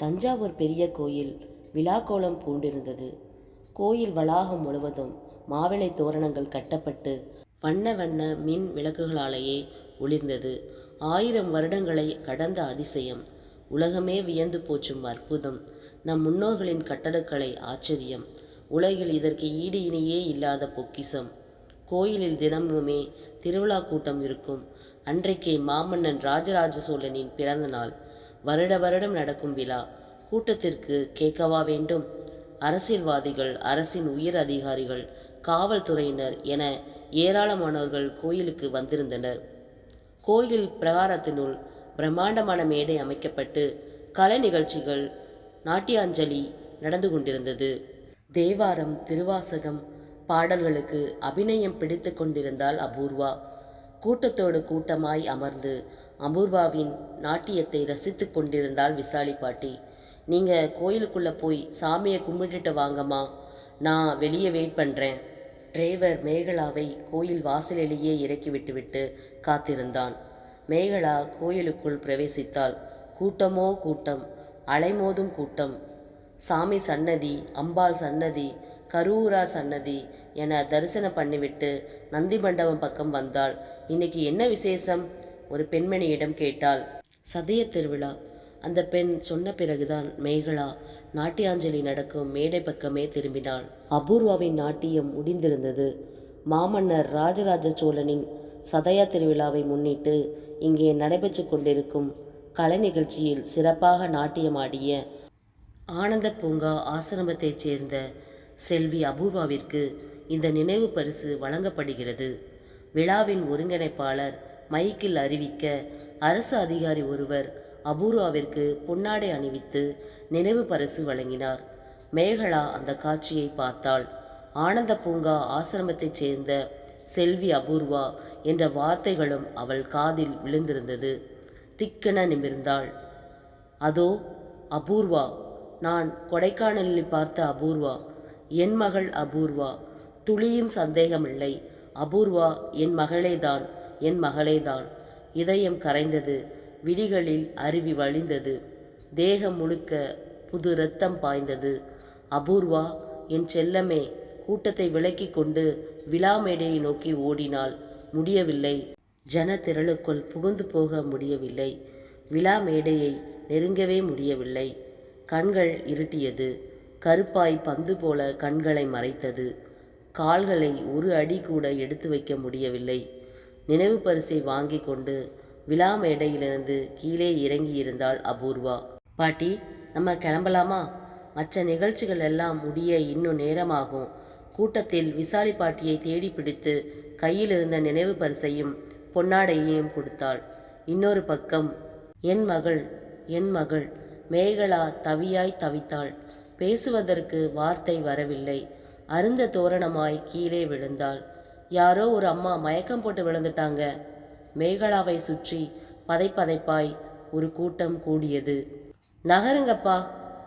தஞ்சாவூர் பெரிய கோயில் விழாக்கோலம் பூண்டிருந்தது. கோயில் வளாகம் முழுவதும் மாவிளை தோரணங்கள் கட்டப்பட்டு வண்ண வண்ண மின் விளக்குகளாலேயே ஒளிர்ந்தது. ஆயிரம் வருடங்களை கடந்த அதிசயம். உலகமே வியந்து போச்சும் அற்புதம். நம் முன்னோர்களின் கட்டடக்கலை ஆச்சரியம். உலகில் இதற்கு ஈடு இணையே இல்லாத பொக்கிஷம் கோயிலில் தினமுமே திருவிழா கூட்டம் இருக்கும். அன்றைக்கே மாமன்னன் ராஜராஜ சோழனின் பிறந்த நாள். வருட வருடம் நடக்கும் விழா. கூட்டத்திற்கு கேட்கவா வேண்டும். அரசியல்வாதிகள் அரசின் உயர் அதிகாரிகள் காவல்துறையினர் என ஏராளமானவர்கள் கோயிலுக்கு வந்திருந்தனர். கோயில் பிரகாரத்தினுள் பிரம்மாண்டமான மேடை அமைக்கப்பட்டு கலை நிகழ்ச்சிகள் நாட்டியாஞ்சலி நடந்து கொண்டிருந்தது. தேவாரம் திருவாசகம் பாடல்களுக்கு அபிநயம் பிடித்து கொண்டிருந்தால் அபூர்வா. கூட்டத்தோடு கூட்டமாய் அமர்ந்து அபூர்வாவின் நாட்டியத்தை ரசித்து கொண்டிருந்தாள் விசாலி பாட்டி. நீங்கள் கோயிலுக்குள்ளே போய் சாமியை கும்பிட்டுட்டு வாங்கம்மா. நான் வெளியே வெயிட் பண்ணுறேன் டிரைவர் மேகலாவை கோயில் வாசலிலேயே இறக்கி விட்டுவிட்டு காத்திருந்தான். மேகலா கோயிலுக்குள் பிரவேசித்தாள். கூட்டமோ கூட்டம். அலைமோதும் கூட்டம். சாமி சன்னதி அம்பாள் சன்னதி கருவூரா சன்னதி என தரிசனம் பண்ணிவிட்டு நந்தி மண்டபம் பக்கம் வந்தாள். இன்னைக்கு என்ன விசேஷம்? ஒரு பெண்மணியிடம் கேட்டாள் சதய திருவிழா? அந்த பெண் சொன்ன பிறகுதான் மேகலா நாட்டியாஞ்சலி நடக்கும் மேடை பக்கமே திரும்பினாள். அபூர்வாவின் நாட்டியம் முடிந்திருந்தது. மாமன்னர் ராஜராஜ சோழனின் சதய திருவிழாவை முன்னிட்டு இங்கே நடைபெற்று கொண்டிருக்கும் கலை நிகழ்ச்சியில் சிறப்பாக நாட்டியமாடிய ஆனந்த பூங்கா ஆசிரமத்தைச் சேர்ந்த செல்வி அபூர்வாவிற்கு இந்த நினைவு பரிசு வழங்கப்படுகிறது. விழாவின் ஒருங்கிணைப்பாளர் மைக்கில் அறிவிக்க அரசு அதிகாரி ஒருவர் அபூர்வாவிற்கு பொன்னாடை அணிவித்து நினைவு பரிசு வழங்கினார். மேகலா அந்த காட்சியை பார்த்தாள். ஆனந்த பூங்கா ஆசிரமத்தைச் சேர்ந்த செல்வி அபூர்வா என்ற வார்த்தைகளும் அவள் காதில் விழுந்திருந்தது. திக்கென நிமிர்ந்தாள். அதோ அபூர்வா நான் கொடைக்கானலில் பார்த்த அபூர்வா என் மகள் அபூர்வா துளியும் சந்தேகமில்லை. அபூர்வா என் மகளேதான். என் மகளேதான். இதயம் கரைந்தது விழிகளில் அருவி வழிந்தது. தேகம் முழுக்க புது இரத்தம் பாய்ந்தது. அபூர்வா என் செல்லமே கூட்டத்தை விலக்கிக் கொண்டு விழா மேடையை நோக்கி ஓடினாள். முடியவில்லை. ஜன திரளுக்குள் புகுந்து போக முடியவில்லை. விழா மேடையை நெருங்கவே முடியவில்லை. கண்கள் இருட்டியது. கருப்பாய் பந்து போல கண்களை மறைத்தது. கால்களை ஒரு அடி கூட எடுத்து வைக்க முடியவில்லை. நினைவு பரிசை வாங்கி கொண்டு விழா மேடையிலிருந்து கீழே இறங்கி இருந்தாள் அபூர்வா. பாட்டி நம்ம கிளம்பலாமா? மற்ற நிகழ்ச்சிகள் எல்லாம் முடிய இன்னும் நேரமாகும். கூட்டத்தில் விசாலி பாட்டியை தேடி பிடித்து கையில் இருந்த நினைவு பரிசையும் பொன்னாடையையும் கொடுத்தாள். இன்னொரு பக்கம். என் மகள் என் மகள். மேகலா தவியாய் தவித்தாள். பேசுவதற்கு வார்த்தை வரவில்லை. அருந்த தோரணமாய் கீழே விழுந்தாள். யாரோ ஒரு அம்மா மயக்கம் போட்டு விழுந்துட்டாங்க. மேகலாவை சுற்றி பதைப்பதைப்பாய் ஒரு கூட்டம் கூடியது. நகருங்கப்பா.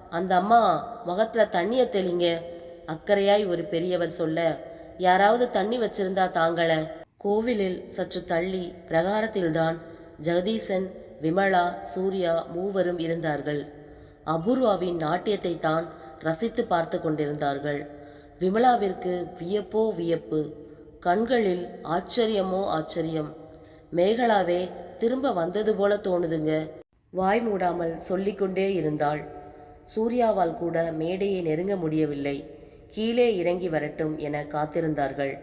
அந்த அம்மா முகத்தில் தண்ணியை தெளிங்க. அக்கறையாய் ஒரு பெரியவர் சொல்ல யாராவது தண்ணி வச்சிருந்தா தாங்கள. கோவிலில் சற்று தள்ளி பிரகாரத்தில்தான் ஜெகதீசன் விமலா சூர்யா மூவரும் இருந்தார்கள். அபூர்வாவின் நாட்டியத்தை தான் ரசித்து பார்த்து கொண்டிருந்தார்கள். விமலாவிற்கு வியப்போ வியப்பு. கண்களில் ஆச்சரியமோ ஆச்சரியம். மேகலாவே திரும்ப வந்தது போல தோணுதுங்க. வாய் மூடாமல் சொல்லிக்கொண்டே இருந்தாள். சூர்யாவால் கூட மேடையை நெருங்க முடியவில்லை. கீழே இறங்கி வரட்டும் என காத்திருந்தார்கள்.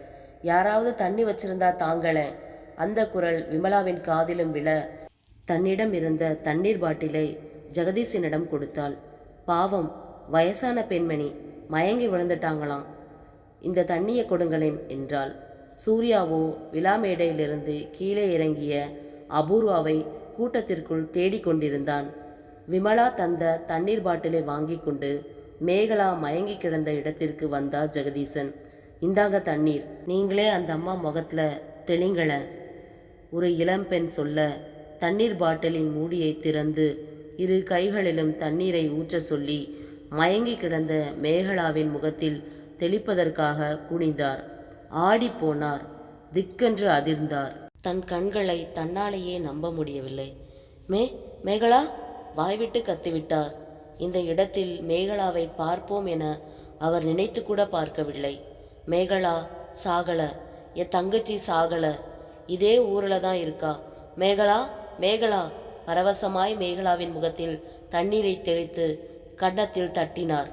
யாராவது தண்ணி வச்சிருந்தா தாங்களே. அந்த குரல் விமலாவின் காதிலும் விழ தன்னிடம் இருந்த தண்ணீர் பாட்டிலை ஜெகதீசனிடம் கொடுத்தாள். பாவம் வயசான பெண்மணி மயங்கி விழுந்துட்டாங்களாம். இந்த தண்ணியை கொடுங்களேன் என்றாள். சூர்யாவோ விழா மேடையிலிருந்து கீழே இறங்கிய அபூர்வாவை கூட்டத்திற்குள் தேடிக்கொண்டிருந்தான் விமலா தந்த தண்ணீர் பாட்டிலை வாங்கி கொண்டு மேகலா மயங்கி கிடந்த இடத்திற்கு வந்தார் ஜெகதீசன். இந்தாங்க தண்ணீர் நீங்களே அந்த அம்மா முகத்தில் தெளிங்கள ஒரு இளம்பெண் சொல்ல தண்ணீர் பாட்டிலின் மூடியை திறந்து இரு கைகளிலும் தண்ணீரை ஊற்ற சொல்லி மயங்கி கிடந்த மேகலாவின் முகத்தில் தெளிப்பதற்காக குனிந்தார். ஆடிப்போனார். திக்கென்று அதிர்ந்தார். தன் கண்களை தன்னாலேயே நம்ப முடியவில்லை. மே மேகலா வாய்விட்டு கத்திவிட்டார். இந்த இடத்தில் மேகலாவை பார்ப்போம் என அவர் நினைத்து கூட பார்க்கவில்லை. மேகலா சாகல. என் தங்கச்சி சாகல. இதே ஊரில் தான் இருக்கா. மேகலா மேகலா. பரவசமாய் மேகலாவின் முகத்தில் தண்ணீரை தெளித்து கன்னத்தில் தட்டினார்.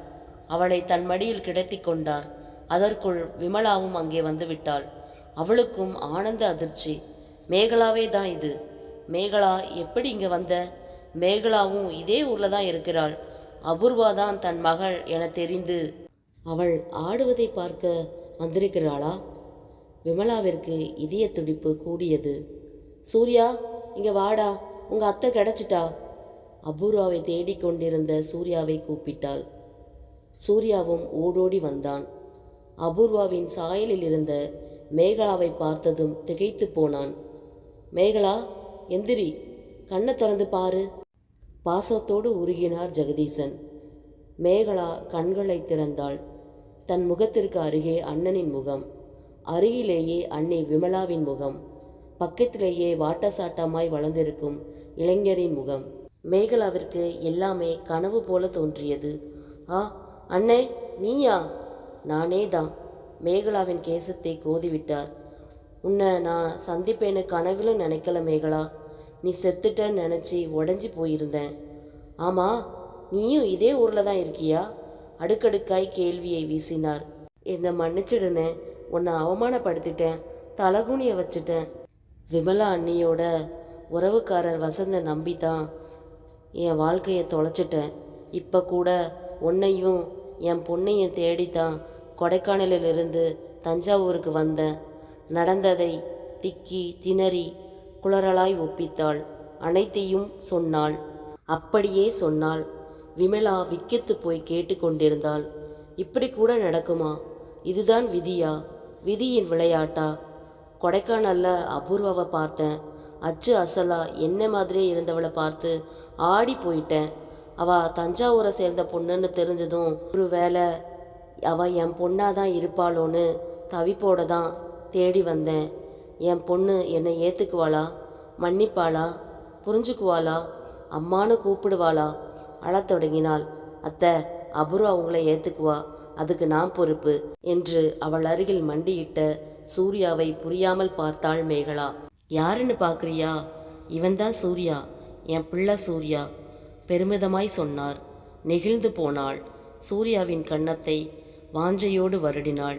அவளை தன் மடியில் கிடத்திக் கொண்டார். அதற்குள் விமலாவும் அங்கே வந்து விட்டாள் அவளுக்கும் ஆனந்த அதிர்ச்சி. மேகலாவே தான் இது. மேகலா எப்படி இங்கே வந்த? மேகலாவும் இதே ஊரில் தான் இருக்கிறாள். அபூர்வா தான் தன் மகள் என தெரிந்து அவள் ஆடுவதை பார்க்க வந்திருக்கிறாளா? விமலாவிற்கு இதய துடிப்பு கூடியது. சூர்யா இங்கே வாடா. உங்கள் அத்தை கிடச்சிட்டா? அபூர்வாவை தேடிக்கொண்டிருந்த சூர்யாவை கூப்பிட்டாள். சூர்யாவும் ஓடோடி வந்தான். அபூர்வாவின் சாயலில் இருந்த மேகலாவை பார்த்ததும் திகைத்து போனான். மேகலா எந்திரி கண்ணை திறந்து பாரு. பாசத்தோடு உருகினார் ஜெகதீசன். மேகலா கண்களை திறந்தாள். தன் முகத்திற்கு அருகே அண்ணனின் முகம் அருகிலேயே அன்னை விமலாவின் முகம் பக்கத்திலேயே வாட்டசாட்டமாய் வளர்ந்திருக்கும் இளைஞரின் முகம். மேகலாவிற்கு எல்லாமே கனவு போல தோன்றியது. ஆ அண்ணே நீயா? நானே தான் மேகலாவின் கேசத்தை கோதிவிட்டார். உன்னை நான் சந்திப்பேன்னு கனவிலும் நினைக்கல மேகலா. நீ செத்துட்டன்னு நினச்சி உடஞ்சி போயிருந்தேன். ஆமாம் நீயும் இதே ஊரில் தான் இருக்கியா? அடுக்கடுக்காய் கேள்வியை வீசினார். என்னை மன்னிச்சிடுனே உன்னை அவமானப்படுத்திட்டேன். தலகுனிய வச்சுட்டேன். விமலா அண்ணியோட உறவுக்காரர் வசந்த நம்பி தான் என் வாழ்க்கையை தொலைச்சிட்டேன். இப்போ கூட உன்னையும் என் பொண்ணையும் தேடித்தான் கொடைக்கானலிலிருந்து தஞ்சாவூருக்கு வந்தேன் நடந்ததை திக்கி திணறி குளறலாய் ஒப்பித்தாள். அனைத்தையும் சொன்னாள். அப்படியே சொன்னாள். விமலா விக்கித்து போய் கேட்டுக்கொண்டிருந்தாள் இப்படி கூட நடக்குமா? இதுதான் விதியா? விதியின் விளையாட்டா? கொடைக்கானல்ல அபூர்வாவை பார்த்தேன். அச்சு அசலா என்ன மாதிரியே இருந்தவளை பார்த்து ஆடி போயிட்டேன். அவ தஞ்சாவூரை சேர்ந்த பொண்ணுன்னு தெரிஞ்சதும் ஒரு வேளை அவள் என் பொண்ணாக தான் இருப்பாளோன்னு தவிப்போட தான் தேடி வந்தேன். என் பொண்ணு என்னை ஏற்றுக்குவாளா மன்னிப்பாளா? புரிஞ்சுக்குவாளா? அம்மானு கூப்பிடுவாளா? அழத் தொடங்கினாள். அத்தை அபுரு அவங்கள ஏற்றுக்குவா அதுக்கு நான் பொறுப்பு என்று அவள் அருகில் மண்டியிட்ட சூர்யாவை புரியாமல் பார்த்தாள் மேகலா. யாருன்னு பார்க்குறியா இவன்தான் சூர்யா. என் பிள்ளை சூர்யா. பெருமிதமாய் சொன்னார். நெகிழ்ந்து போனாள். சூர்யாவின் கன்னத்தை வாஞ்சையோடு வருடினாள்.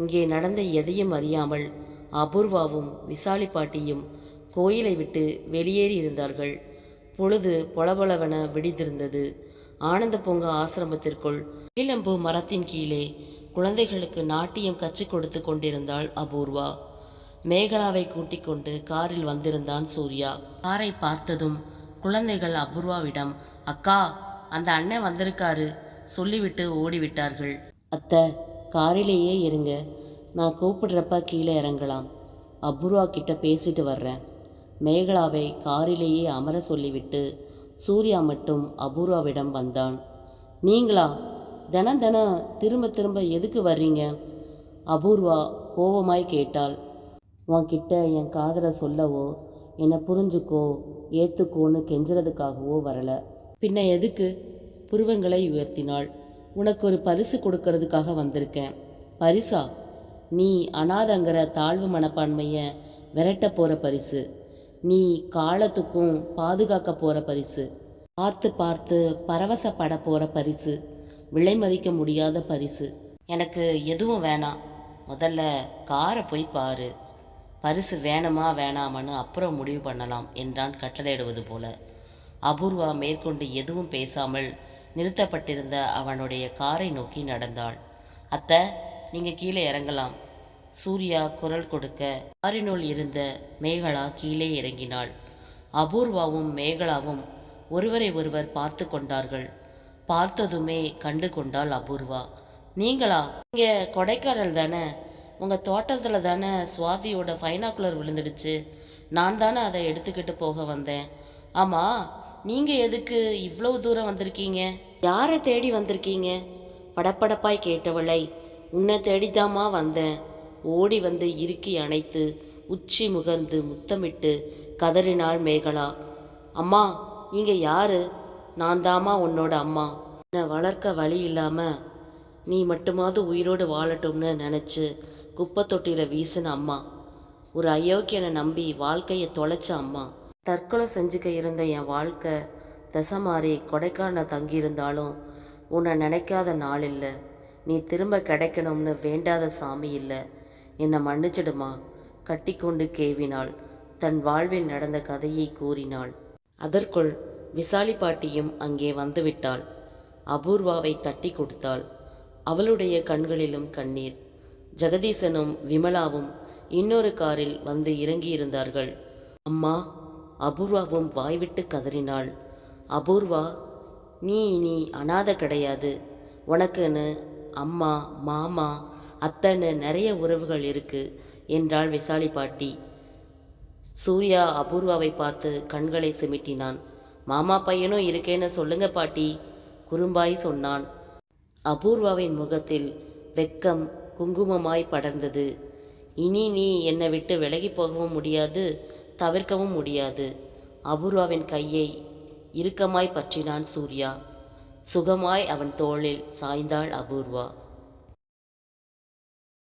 இங்கே நடந்த எதையும் அறியாமல் அபூர்வாவும் விசாலி பாட்டியும் கோயிலை விட்டு வெளியேறி இருந்தார்கள். பொழுது பொலபொலவென விடிந்திருந்தது. ஆனந்த பூங்கா ஆசிரமத்திற்குள் இளம்பு மரத்தின் கீழே குழந்தைகளுக்கு நாட்டியம் கற்றுக் கொடுத்து கொண்டிருந்தாள் அபூர்வா. மேகலாவை கூட்டிக் கொண்டு காரில் வந்திருந்தான் சூர்யா. காரை பார்த்ததும் குழந்தைகள் அபூர்வாவிடம் அக்கா அந்த அண்ணன் வந்திருக்காரு சொல்லிவிட்டு ஓடிவிட்டார்கள். அத்தை காரிலேயே இருங்க. நான் கூப்பிடுறப்ப கீழே இறங்கலாம். அபூர்வா கிட்ட பேசிட்டு வர்றேன். மேகலாவை காரிலேயே அமர சொல்லிவிட்டு சூர்யா மட்டும் அபூர்வாவிடம் வந்தான். நீங்களா? தினம் தினம் திரும்ப திரும்ப எதுக்கு வர்றீங்க? அபூர்வா கோபமாய் கேட்டாள். உன்கிட்ட என் காதலை சொல்லவோ என்னை புரிஞ்சுக்கோ ஏற்றுக்கோன்னு கெஞ்சுறதுக்காகவோ வரல. பின்ன எதுக்கு? புருவங்களை உயர்த்தினாள். உனக்கு ஒரு பரிசு கொடுக்கறதுக்காக வந்திருக்கேன். பரிசா? நீ அனாதங்கிற தாழ்வு மனப்பான்மையை விரட்ட போகிற பரிசு. நீ காலத்துக்கும் பாதுகாக்க போகிற பரிசு. பார்த்து பார்த்து பரவசப்பட போகிற பரிசு. விலை மதிக்க முடியாத பரிசு. எனக்கு எதுவும் வேணாம். முதல்ல காரை போய் பாரு. பரிசு வேணுமா வேணாமான்னு அப்புறம் முடிவு பண்ணலாம் என்றான் கட்டளையிடுவது போல. அபூர்வா மேற்கொண்டு எதுவும் பேசாமல் நிறுத்தப்பட்டிருந்த அவனுடைய காரை நோக்கி நடந்தாள். அத்தை நீங்க கீழே இறங்கலாம். சூர்யா குரல் கொடுக்க காரினுள் இருந்த மேகலா கீழே இறங்கினாள். அபூர்வாவும் மேகலாவும் ஒருவரை ஒருவர் பார்த்து கொண்டார்கள். பார்த்ததுமே கண்டு கொண்டாள் அபூர்வா. நீங்களா? இங்கே கொடைக்கானல் தானே? உங்கள் தோட்டத்தில் தானே சுவாதியோட ஃபைனாக்குலர் விழுந்துடுச்சு. நான் தானே அதை எடுத்துக்கிட்டு போக வந்தேன். ஆமாம் நீங்க எதுக்கு இவ்வளவு தூரம் வந்திருக்கீங்க? யாரை தேடி வந்திருக்கீங்க? படப்படப்பாய் கேட்டவளை உன்னை தேடிதாமா வந்தேன். ஓடி வந்து இறுக்கி அணைத்து உச்சி முகர்ந்து முத்தமிட்டு கதறினாள் மேகலா. அம்மா நீங்க யாரு? நான் தாமா உன்னோட அம்மா. என்னை வளர்க்க வழி இல்லாமல் நீ மட்டுமாவது உயிரோடு வாழட்டும்னு நினச்சி குப்பை தொட்டியில் வீசின அம்மா. ஒரு அயோக்கியனை நம்பி வாழ்க்கையை தொலைச்ச அம்மா. தற்கொலை செஞ்சுக்க இருந்த என் வாழ்க்கை தசை மாறி கொடைக்கானல் தங்கியிருந்தாலும் உன்னை நினைக்காத நாள் இல்லை. நீ திரும்ப கிடைக்கணும்னு வேண்டாத சாமி இல்லை. என்னை மன்னிச்சிடுமா? கட்டிக்கொண்டு கேவினாள். தன் வாழ்வில் நடந்த கதையை கூறினாள். அதற்குள் விசாலி பாட்டியும் அங்கே வந்துவிட்டாள். அபூர்வாவை தட்டி கொடுத்தாள். அவளுடைய கண்களிலும் கண்ணீர். ஜெகதீசனும் விமலாவும் இன்னொரு காரில் வந்து இறங்கியிருந்தார்கள். அம்மா அபூர்வாவும் வாய்விட்டு கதறினாள். அபூர்வா நீ இனி அனாதை கிடையாது. உனக்குன்னு அம்மா மாமா அத்தைன்னு நிறைய உறவுகள் இருக்கு என்றாள் விசாலி பாட்டி. சூர்யா அபூர்வாவை பார்த்து கண்களை சிமிட்டினான். மாமா பையனும் இருக்கேன்னு சொல்லுங்க பாட்டி குறும்பாய் சொன்னான். அபூர்வாவின் முகத்தில் வெக்கம் குங்குமமாய் படர்ந்தது. இனி நீ என்னை விட்டு விலகி போகவும் முடியாது. தவிர்க்கவும் முடியாது. அபூர்வாவின் கையை இறுக்கமாய் பற்றினான் சூர்யா. சுகமாய் அவன் தோளில் சாய்ந்தாள் அபூர்வா.